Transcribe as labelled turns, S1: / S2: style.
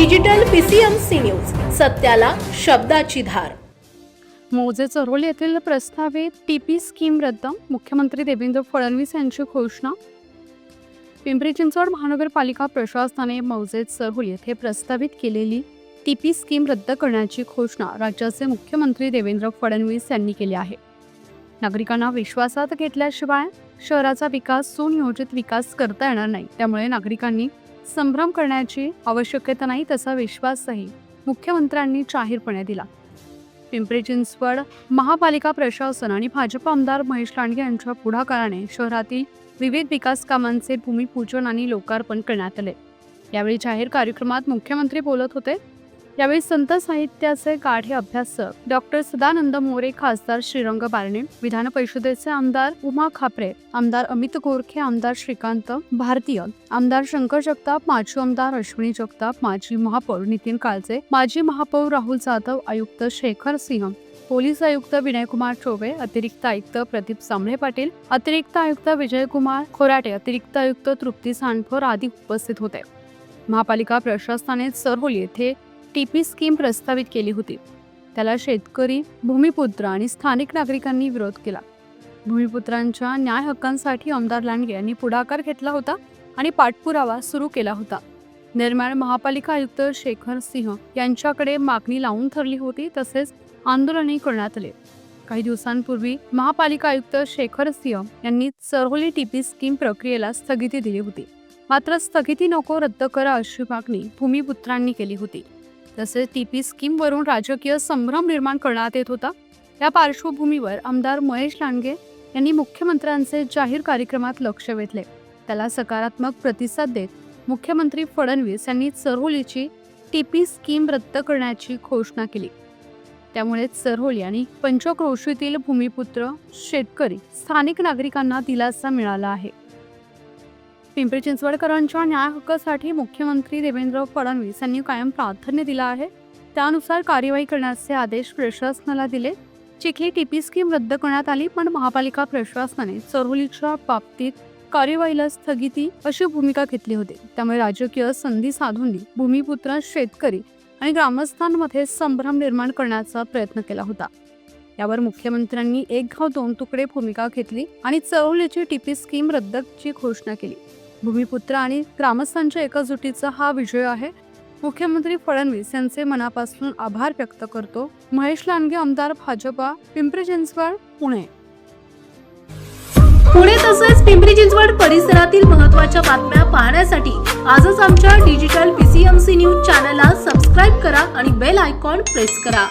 S1: Digital PCMC news सत्याला शब्दाची धार.
S2: मोजे चरोली येथील प्रस्तावित टीपी स्कीम रद्द मुख्यमंत्री देवेंद्र फडणवीस यांची घोषणा. पिंपरी चिंचवड महानगरपालिका प्रशासनाने मौजे चरोल येथे प्रस्तावित केलेली टीपी स्कीम रद्द करण्याची घोषणा राज्याचे मुख्यमंत्री देवेंद्र फडणवीस यांनी केली आहे. नागरिकांना विश्वासात घेतल्याशिवाय शहराचा विकास सुनियोजित विकास करता येणार नाही त्यामुळे नागरिकांनी संभ्रम करण्याची आवश्यकता नाही तसा विश्वासही मुख्यमंत्र्यांनी जाहीरपणे दिला. पिंपरी चिंचवड महापालिका प्रशासन आणि भाजप आमदार महेश लांडगे यांच्या पुढाकाराने शहरातील विविध विकास कामांचे भूमिपूजन आणि लोकार्पण करण्यात आले. यावेळी जाहीर कार्यक्रमात मुख्यमंत्री बोलत होते. यावेळी संत साहित्याचे गाढे अभ्यासक डॉक्टर सदानंद मोरे खासदार श्रीरंग बारणे विधान परिषदेचे आमदार उमा खापरे आमदार अमित गोरखे आमदार श्रीकांत भारतीय आमदार शंकर जगताप माजी आमदार अश्विनी जगताप माजी महापौर नितीन काळजे माजी महापौर राहुल जाधव आयुक्त शेखर सिंह पोलीस आयुक्त विनयकुमार चौबे अतिरिक्त आयुक्त प्रदीप सांबळे पाटील अतिरिक्त आयुक्त विजयकुमार खोराटे अतिरिक्त आयुक्त तृप्ती सांडफोर आदी उपस्थित होते. महापालिका प्रशासनाने सरवली येथे टीपी स्कीम प्रस्तावित केली होती. त्याला शेतकरी भूमिपुत्र आणि स्थानिक नागरिकांनी विरोध केला. भूमिपुत्रांच्या न्याय हक्कांसाठी आमदार लांडगे यांनी पुढाकार घेतला होता आणि पाठपुरावा सुरू केला होता. निर्माण महापालिका आयुक्त शेखर सिंह यांच्याकडे मागणी लावून ठरली होती तसेच आंदोलनही करण्यात आले. काही दिवसांपूर्वी महापालिका आयुक्त शेखर सिंह यांनी चरहोली टीपी स्कीम प्रक्रियेला स्थगिती दिली होती. मात्र स्थगिती नको रद्द करा अशी मागणी भूमिपुत्रांनी केली होती. तसेच टीपी स्कीमवरून राजकीय संभ्रम निर्माण करण्यात येत होता. या पार्श्वभूमीवर आमदार महेश लांडगे यांनी मुख्यमंत्र्यांचे जाहीर कार्यक्रमात लक्ष वेधले. त्याला सकारात्मक प्रतिसाद देत मुख्यमंत्री फडणवीस यांनी चरहोलीची टीपी स्कीम रद्द करण्याची घोषणा केली. त्यामुळे चरहोली आणि पंचक्रोशीतील भूमिपुत्र शेतकरी स्थानिक नागरिकांना दिलासा मिळाला आहे. पिंपरी चिंचवडकरांच्या न्याय हक्कासाठी मुख्यमंत्री देवेंद्र फडणवीस यांनी कायम प्राधान्य दिलं आहे. त्यानुसार कार्यवाही करण्याचे आदेश प्रशासनाला दिले. चिखली टीपी स्कीम रद्द करण्यात आली पण महापालिका प्रशासनाने चरवलीच्या बाबतीत कार्यवाहीला स्थगिती अशी भूमिका घेतली होती. त्यामुळे राजकीय संधी साधूंनी भूमिपुत्र शेतकरी आणि ग्रामस्थांमध्ये संभ्रम निर्माण करण्याचा प्रयत्न केला होता. यावर मुख्यमंत्र्यांनी एक घाव दोन तुकडे भूमिका घेतली आणि चरवलीची टीपी स्कीम रद्दची घोषणा केली. भूमिपुत्र आणि ग्रामस्थांच्या एकजुटीचा हा विजय आहे. मुख्यमंत्री फडणवीस यांचे मनापासून आभार व्यक्त करतो. महेश लांडगे आमदार भाजपा पिंपरी चिंचवड पुणे.
S1: पुणे तसेच पिंपरी चिंचवड परिसरातील महत्त्वाच्या बातम्या पाहण्यासाठी आजच आमच्या डिजिटल पीसीएमसी न्यूज चॅनलला सबस्क्राईब करा आणि बेल आयकॉन प्रेस करा.